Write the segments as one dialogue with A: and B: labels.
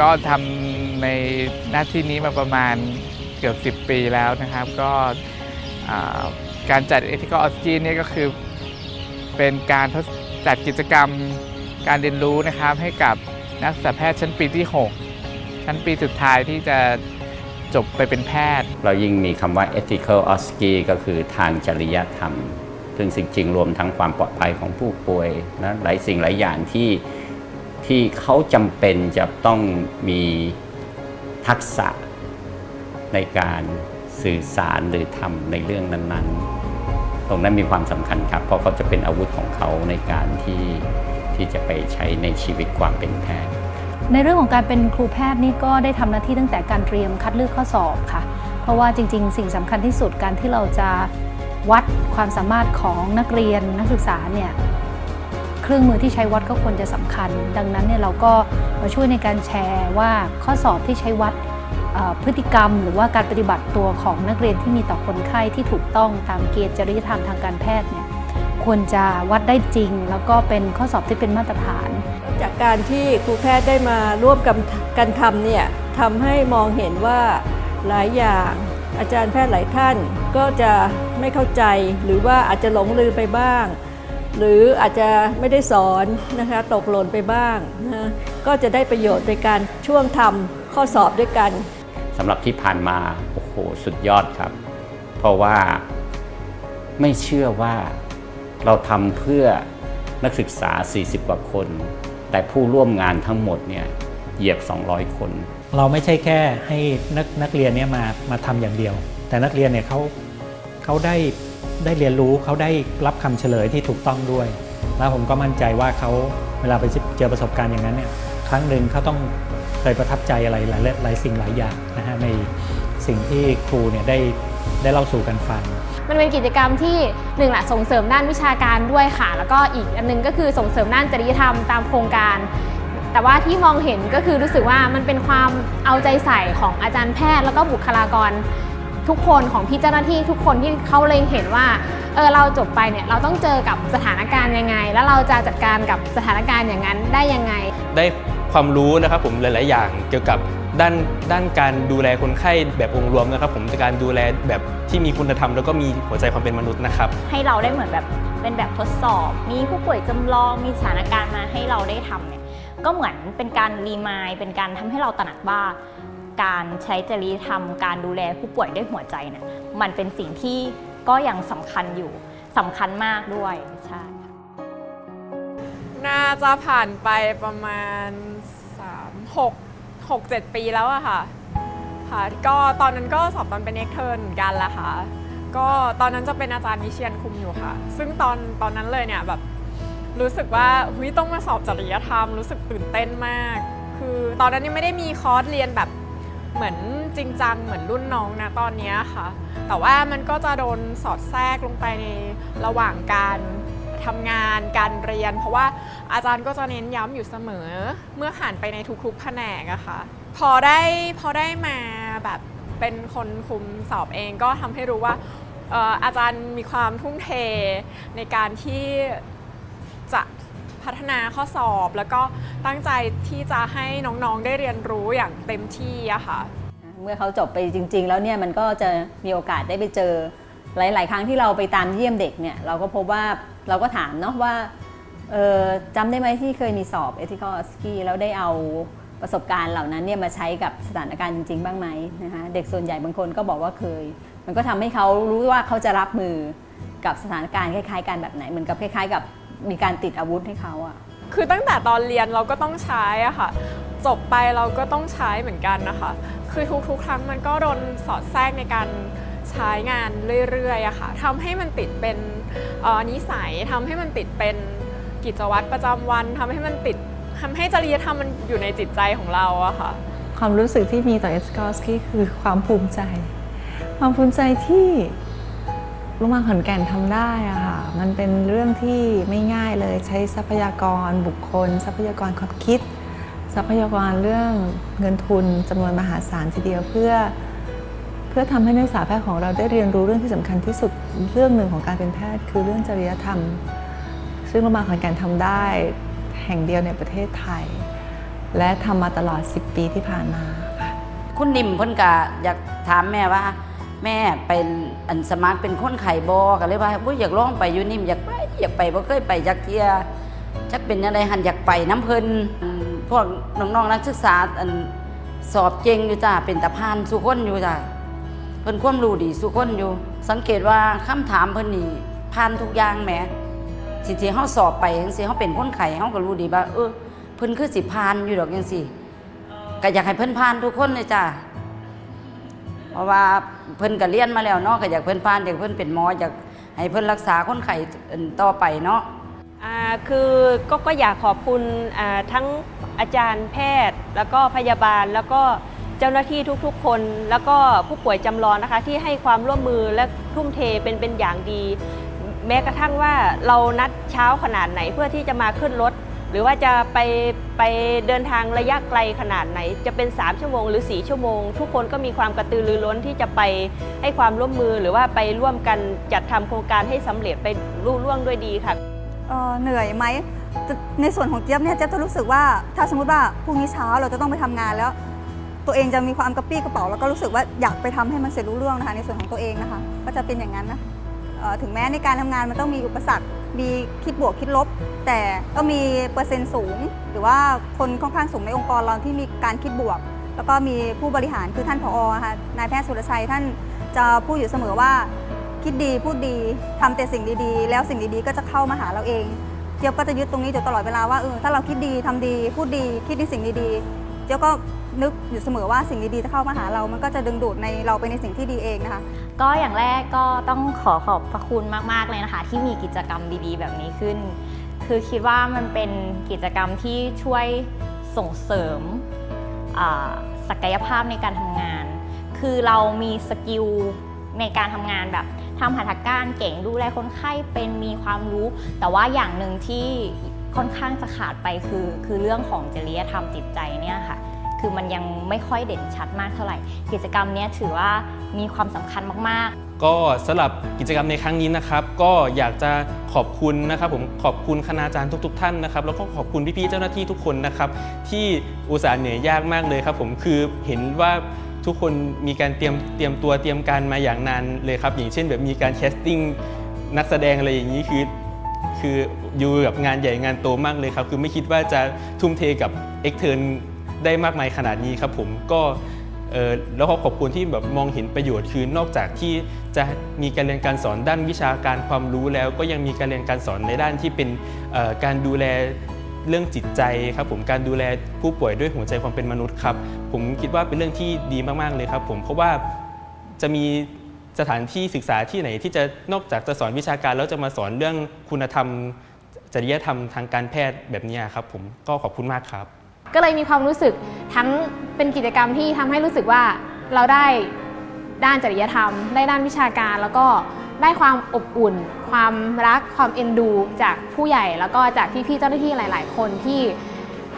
A: ก็ทำในหน้าที่นี้มาประมาณเกือบ 10 ปีแล้วนะครับ ก็การจัด Ethical o s g เนี่ก็คือเป็นการจัดกิจกรรมการเรียนรู้นะครับให้กับนักศึกษาแพทย์ชั้นปีที่ 6 ชั้นปีสุดท้ายที่จะจบไปเป็นแพทย์
B: เรายิ่งมีคำว่า ethical o s k i ก็คือทางจริยธรรม ซึ่งสิ่งจริงรวมทั้งความปลอดภัยของผู้ป่วยนะหลายสิ่งหลายอย่างที่ ที่เขาจำเป็นจะต้องมีทักษะในการสื่อสารหรือทำในเรื่องนั้น ๆ ตรงนั้นมีความสำคัญครับ เพราะเขาจะเป็นอาวุธของเขาในการที่ที่จะไปใช้ในชีวิตความเป็นแพทย์
C: ในเรื่องของการเป็นครูแพทย์นี่ก็ได้ทำหน้าที่ตั้งแต่การเตรียมคัดเลือกข้อสอบค่ะ เพราะว่าจริง ๆ สิ่งสำคัญที่สุดการที่เราจะวัดความสามารถของนักเรียนนักศึกษาเนี่ย เครื่องมือที่ใช้วัดก็ควรจะสำคัญ ดังนั้นเนี่ยเราก็มาช่วยในการแชร์ว่าข้อสอบที่ใช้วัดพฤติกรรม หรือว่าการปฏิบัติตัวของนักเรียนที่มีต่อคนไข้ที่ถูกต้องตามเกณฑ์จริยธรรมทางการแพทย์เนี่ยควรจะวัดได้จริง แล้วก็เป็นข้อสอบที่เป็นมาตรฐาน
D: จากการที่ครูแพทย์ได้มาร่วมกันกันทำเนี่ยทำให้มองเห็นว่าหลายอย่างอาจารย์แพทย์หลายท่านก็จะไม่เข้าใจหรือว่าอาจจะหลงลืมไปบ้าง หรืออาจจะไม่ได้สอนนะคะตกหล่นไปบ้างนะก็จะได้ประโยชน์ในการช่วงทำข้อสอบด้วยกัน
B: สำหรับที่ผ่านมาโอ้โหสุดยอดครับ เพราะว่าไม่เชื่อว่าเราทำเพื่อนักศึกษา 40 กว่าคน แต่ผู้ร่วมงานทั้งหมดเนี่ยเหยียบ 200 คน
E: เราไม่ใช่แค่ให้นักนักเรียนเนี่ยมามาทำอย่างเดียว แต่นักเรียนเนี่ยเขาเขาได้ ได้เรียนรู้เขาได้รับคำเฉลยที่ถูกต้องด้วย แล้วผมก็มั่นใจว่าเขาเวลาไปเจอประสบการณ์อย่างนั้นเนี่ยครั้งหนึ่งเขาต้องเคยประทับใจอะไรหลายหลายสิ่งหลายอย่างนะฮะในสิ่งที่ครูเนี่ยได้ได้เล่าสู่กันฟัง
F: มันเป็นกิจกรรมที่หนึ่งแหละส่งเสริมด้านวิชาการด้วยค่ะ แล้วก็อีกอันหนึงก็คือส่งเสริมด้านจริยธรรมตามโครงการ แต่ว่าที่มองเห็นก็คือรู้สึกว่ามันเป็นความเอาใจใส่ของอาจารย์แพทย์ แล้วก็บุคลากร ทุกคนของพี่เจ้าหน้าที่ทุกคนที่เขาเล็งเห็นว่าเออเราจบไปเนี่ยเราต้องเจอกับสถานการณ์ยังไง แล้วเราจะจัดการกับสถานการณ์อย่างนั้นได้ยังไง
G: ได้ความรู้นะครับผมหลาย ๆ อย่างเกี่ยวกับด้านด้านการดูแลคนไข้แบบองค์รวมนะครับ ผมการดูแลแบบที่มีคุณธรรม แล้วก็มีหัวใจความเป็นมนุษย์นะครับ
H: ให้เราได้เหมือนแบบเป็นแบบทดสอบ มีผู้ป่วยจำลองมีสถานการณ์มาให้เราได้ทำเนี่ยก็เหมือนเป็นการรีมายด์เป็นการทำให้เราตระหนักว่า การใช้จริยธรรมการดูแลผู้ป่วยด้วยหัวใจเนี่ยมันเป็นสิ่งที่ก็ยังสำคัญอยู่สำคัญมากด้วยใช่
I: น่าจะผ่านไปประมาณ 3 6 6 7 ปีแล้วอะค่ะค่ะก็ตอนนั้นก็สอบตอนเป็นเอ็กเทิร์นกันละค่ะ ก็ตอนนั้นจะเป็นอาจารย์วิเชียนคุมอยู่ค่ะ ซึ่งตอนตอนนั้นเลยเนี่ยแบบรู้สึกว่าเฮ้ยต้องมาสอบจริยธรรมรู้สึกตื่นเต้นมาก คือตอนนั้นยังไม่ได้มีคอร์สเรียนแบบ เหมือนจริงจังเหมือนรุ่นน้องนะตอนนี้ค่ะ แต่ว่ามันก็จะโดนสอดแทรกลงไปในระหว่างการทำงานการเรียน เพราะว่าอาจารย์ก็จะเน้นย้ำอยู่เสมอ เมื่อผ่านไปในทุกๆแผนกอะค่ะ พอได้พอได้มาแบบเป็นคนคุมสอบเองก็ทำให้รู้ว่าอาจารย์มีความทุ่มเทในการที่ พัฒนาข้อสอบ แล้วก็ตั้งใจที่จะให้น้องๆได้เรียนรู้อย่างเต็มที่อะค่ะ
J: เมื่อเขาจบไปจริง ๆ แล้วเนี่ยมันก็จะมีโอกาสได้ไปเจอ หลาย ๆ ครั้งที่เราไปตามเยี่ยมเด็กเนี่ยเราก็พบว่าเราก็ถามเนาะว่าจำได้ไหมที่เคยมีสอบ ethical s k i แล้วได้เอาประสบการณ์เหล่านั้นเนี่ยมาใช้กับสถานการณ์จริง ๆ บ้างไหมนะคะเด็กส่วนใหญ่บางคนก็บอกว่าเคย มันก็ทำให้เขารู้ว่าเขาจะรับมือกับสถานการณ์คล้าย ๆ กันแบบไหนเหมือนกับคล้าย ๆ กับ มีการติดอาวุธให้เขาอะ
I: คือตั้งแต่ตอนเรียนเราก็ต้องใช้อะค่ะ จบไปเราก็ต้องใช้เหมือนกันนะคะ คือทุกๆ ครั้งมันก็โดนสอดแทรกในการใช้งานเรื่อยๆอะค่ะทำให้มันติดเป็นเอ่อนิสัยทำให้มันติดเป็นกิจวัตรประจำวันทำให้มันติดทำให้จริยธรรมมันอยู่ในจิตใจของเราอะค่ะ
K: ความรู้สึกที่มีต่อเอสกอสกี้คือความภูมิใจ ความภูมิใจที่ โรงพยาขอนแก่นทำได้อะค่ะ มันเป็นเรื่องที่ไม่ง่ายเลยใช้ทรัพยากรบุคคล ทรัพยากรความคิด ทรัพยากรเรื่องเงินทุนจำนวนมหาศาลทีเดียวเพื่อ เพื่อทำให้นักศึกษาแพทย์ของเราได้เรียนรู้เรื่องที่สำคัญที่สุดเรื่องหนึ่งของการเป็นแพทย์ คือเรื่องจริยธรรม ซึ่งโรงพยาบาลขอนแก่นทำได้แห่งเดียวในประเทศไทย และทำมาตลอด 10 ปีที่ผ่านมาค่ะ
L: คุณนิ่มเพิ่นก็อยากถามแม่ว่า แม่ไปอันสมัครเป็นคนไข่บอก็เลยว่าอยากลองไปอยู่นิ่มอยากไปอยากไปบ่เคยไปจักเทียจักเป็นอะไรหันอยากไปน้ำเพลินพวกน้องๆนักศึกษาอันสอบเก่งอยู่จ้าเป็นตะพานสุคนอยู่จ้าเพิ่นควมรู้ดีสุคนอยู่ สังเกตว่าคำถามเพิ่นนี่ผ่านทุกอย่างแหมสิที่เฮาสอบไปจังซี่เฮาเป็นคนไข้เฮาก็รู้ดีว่าเออเพิ่นคือสิผ่านอยู่ดอกจังซี่ก็อยากให้เพิ่นผ่านทุกคนเลยจ้า เพราะว่าเพิ่นก็เรียนมาแล้วเนาะก็อยากเพิ่นผ่านอยากเพิ่นเป็นหมออยากให้เพิ่นรักษาคนไข่ต่อไปเนาะ
D: อ่าคือก็ก็อยากขอบคุณอ่าทั้งอาจารย์แพทย์ แล้วก็พยาบาลแล้วก็เจ้าหน้าที่ทุกๆ คน แล้วก็ผู้ป่วยจำลองนะคะ ที่ให้ความร่วมมือและทุ่มเทเป็นเป็นอย่างดี แม้กระทั่งว่าเรานัดเช้าขนาดไหนเพื่อที่จะมาขึ้นรถ หรือว่าจะไปไปเดินทางระยะไกลขนาดไหน จะเป็น 3 ชั่วโมงหรือ 4 ชั่วโมง ทุกคนก็มีความกระตือรือร้นที่จะไปให้ความร่วมมือหรือว่าไปร่วมกันจัดทำโครงการให้สำเร็จไปรุ่ร่วงด้วยดีค่ะ
M: เออเหนื่อยไหมในส่วนของเจี๊ยบเนี่ยเจี๊ยบจะรู้สึกว่าถ้าสมมติว่าพรุ่งนี้เช้าเราจะต้องไปทำงานแล้ว ตัวเองจะมีความกระปี้กระเป๋าแล้วก็รู้สึกว่าอยากไปทำให้มันเสร็จรู้เรื่องนะคะในส่วนของตัวเองนะคะ ก็จะเป็นอย่างนั้นนะถึงแม้ในการทำงานมันต้องมีอุปสรรค มีคิดบวกคิดลบ แต่ก็มีเปอร์เซ็นต์สูง หรือว่าคนค่อนข้างสูงในองค์กรเราที่มีการคิดบวก แล้วก็มีผู้บริหารคือท่านผอค่ะนายแพทย์สุรชัยท่านจะพูดอยู่เสมอว่า คิดดีพูดดีทำแต่สิ่งดีๆ แล้วสิ่งดีๆ ก็จะเข้ามาหาเราเองเจี๊ยบก็จะยึดตรงนี้อยู่ตลอดเวลาว่าเออถ้าเราคิดดีทำดีพูดดีคิดในสิ่งดีๆเจี๊ยบก็ นึกอยู่เสมอว่าสิ่งดีๆจะเข้ามาหาเรา มันก็จะดึงดูดในเราไปในสิ่งที่ดีเองนะคะ
H: ก็อย่างแรกก็ต้องขอขอบพระคุณมากๆเลยนะคะ ที่มีกิจกรรมดีๆ แบบนี้ขึ้น คือคิดว่ามันเป็นกิจกรรมที่ช่วยส่งเสริมศักยภาพในการทำงาน คือเรามีสกิลในการทำงานแบบทำหัตถการเก่งดูแลคนไข้เป็นมีความรู้ แต่ว่าอย่างหนึ่งที่ค่อนข้างจะขาดไปคือ คือเรื่องของจริยธรรมจิตใจเนี่ยค่ะ คือมันยังไม่ค่อยเด่นชัดมากเท่าไหร่ กิจกรรมนี้ถือว่ามีความสำคัญมากๆ
G: ก็สำหรับกิจกรรมในครั้งนี้นะครับ ก็อยากจะขอบคุณนะครับ ผมขอบคุณคณาจารย์ทุก ๆ ท่านนะครับ แล้วก็ขอบคุณพี่ๆเจ้าหน้าที่ทุกคนนะครับ ที่อุตส่าห์เหนื่อยยากมากเลยครับ ผมคือเห็นว่าทุกคนมีการเตรียมเตรียมตัวเตรียมการมาอย่างนานเลยครับ อย่างเช่นแบบมีการแคสติ้งนักแสดงอะไรอย่างนี้คือคืออยู่กับงานใหญ่งานโตมากเลยครับ คือไม่คิดว่าจะทุ่มเทกับเอ็กเทิร์น ได้มากมายขนาดนี้ครับผมก็เออแล้วก็ขอบคุณที่แบบมองเห็นประโยชน์คือนอกจากที่จะมีการเรียนการสอนด้านวิชาการความรู้แล้ว ก็ยังมีการเรียนการสอนในด้านที่เป็นการดูแลเรื่องจิตใจครับผมการดูแลผู้ป่วยด้วยหัวใจความเป็นมนุษย์ครับ ผมคิดว่าเป็นเรื่องที่ดีมากๆเลยครับ ผมเพราะว่าจะมีสถานที่ศึกษาที่ไหนที่จะนอกจากจะสอนวิชาการแล้วจะมาสอนเรื่องคุณธรรม จริยธรรมทางการแพทย์แบบนี้ครับผมก็ขอบคุณมากครับ
F: ก็เลยมีความรู้สึกทั้งเป็นกิจกรรมที่ทำให้รู้สึกว่าเราได้ด้านจริยธรรม ได้ด้านวิชาการ แล้วก็ได้ความอบอุ่น ความรักความเอ็นดู จากผู้ใหญ่แล้วก็จากพี่ๆเจ้าหน้าที่หลาย ๆ คนที่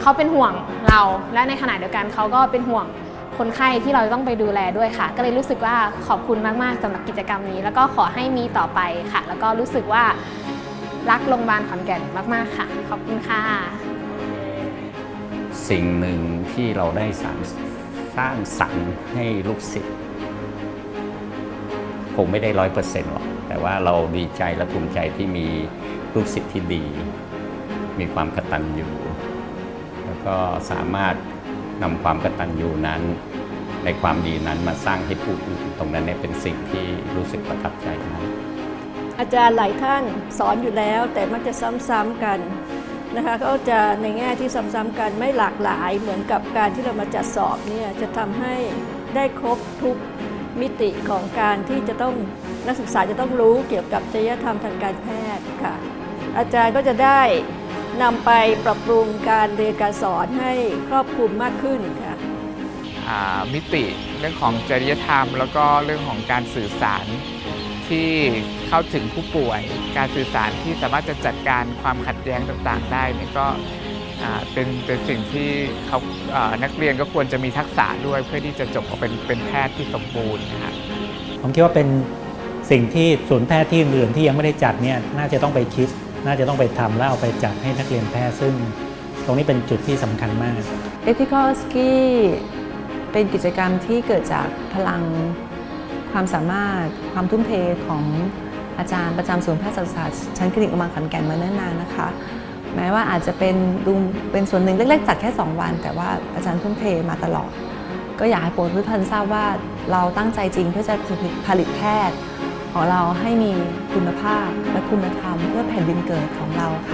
F: เขาเป็นห่วงเรา และในขณะเดียวกันเขาก็เป็นห่วงคนไข้ที่เราต้องไปดูแลด้วยค่ะ ก็เลยรู้สึกว่าขอบคุณมากๆสำหรับกิจกรรมนี้ แล้วก็ขอให้มีต่อไปค่ะ แล้วก็รู้สึกว่ารักโรงพยาบาลขอนแก่นมาก ๆ ค่ะ ขอบคุณค่ะ
B: สิ่งหนึ่งที่เราได้สร้างสร้างสรรค์ให้ลูกศิษย์คงไม่ได้ร้อยเปอร์เซ็นต์หรอก แต่ว่าเราดีใจและภูมิใจที่มีลูกศิษย์ที่ดี มีความกตัญญูแล้วก็สามารถนำความกตัญญูนั้น ในความดีนั้นมาสร้างให้ผู้อื่นตรงนั้นเนี่ยเป็นสิ่งที่รู้สึกประทับใจมาก
D: อาจารย์หลายท่านสอนอยู่แล้วแต่มักจะซ้ำๆกัน นะคะก็จะในแง่ที่ซ้ำๆกันไม่หลากหลายเหมือนกับการที่เรามาจัดสอบเนี่ยจะทำให้ได้ครบทุกมิติของการที่จะต้องนักศึกษาจะต้องรู้เกี่ยวกับจริยธรรมทางการแพทย์ค่ะ อาจารย์ก็จะได้นำไปปรับปรุงการเรียนการสอนให้ครอบคลุมมากขึ้นค่ะ
A: มิติเรื่องของจริยธรรม แล้วก็เรื่องของการสื่อสาร ที่เข้าถึงผู้ป่วย การสื่อสารที่สามารถจะจัดการความขัดแย้งต่างๆ ได้เนี่ยก็อ่าเป็นเป็นสิ่งที่เขาอ่านักเรียนก็ควรจะมีทักษะด้วยเพื่อที่จะจบออกเป็นเป็นแพทย์ที่สมบูรณ์นะครับ
E: ผมคิดว่าเป็นสิ่งที่ศูนย์แพทย์ที่อื่นๆที่ยังไม่ได้จัดเนี่ยน่าจะต้องไปคิด น่าจะต้องไปทำแล้วเอาไปจัดให้นักเรียนแพทย์ซึ่ง ตรงนี้เป็นจุดที่สำคัญมาก
K: Ethical Ski เป็นกิจกรรมที่เกิดจากพลัง ความสามารถความทุ่มเทของอาจารย์ประจำศูนย์แพทยศาสตร์ชั้นคลินิกโรงพยาขอนแก่นมาเนิ่นนานนะคะ แม้ว่าอาจจะเป็นดูเป็นส่วนหนึ่งเล็กๆจัดแค่ 2 วัน แต่ว่าอาจารย์ทุ่มเทมาตลอด ก็อยากให้โปรดทุกท่านทราบว่าเราตั้งใจจริงเพื่อจะผลิตแพทย์ของเราให้มีคุณภาพและคุณธรรมเพื่อแผ่นดินเกิดของเราค่ะ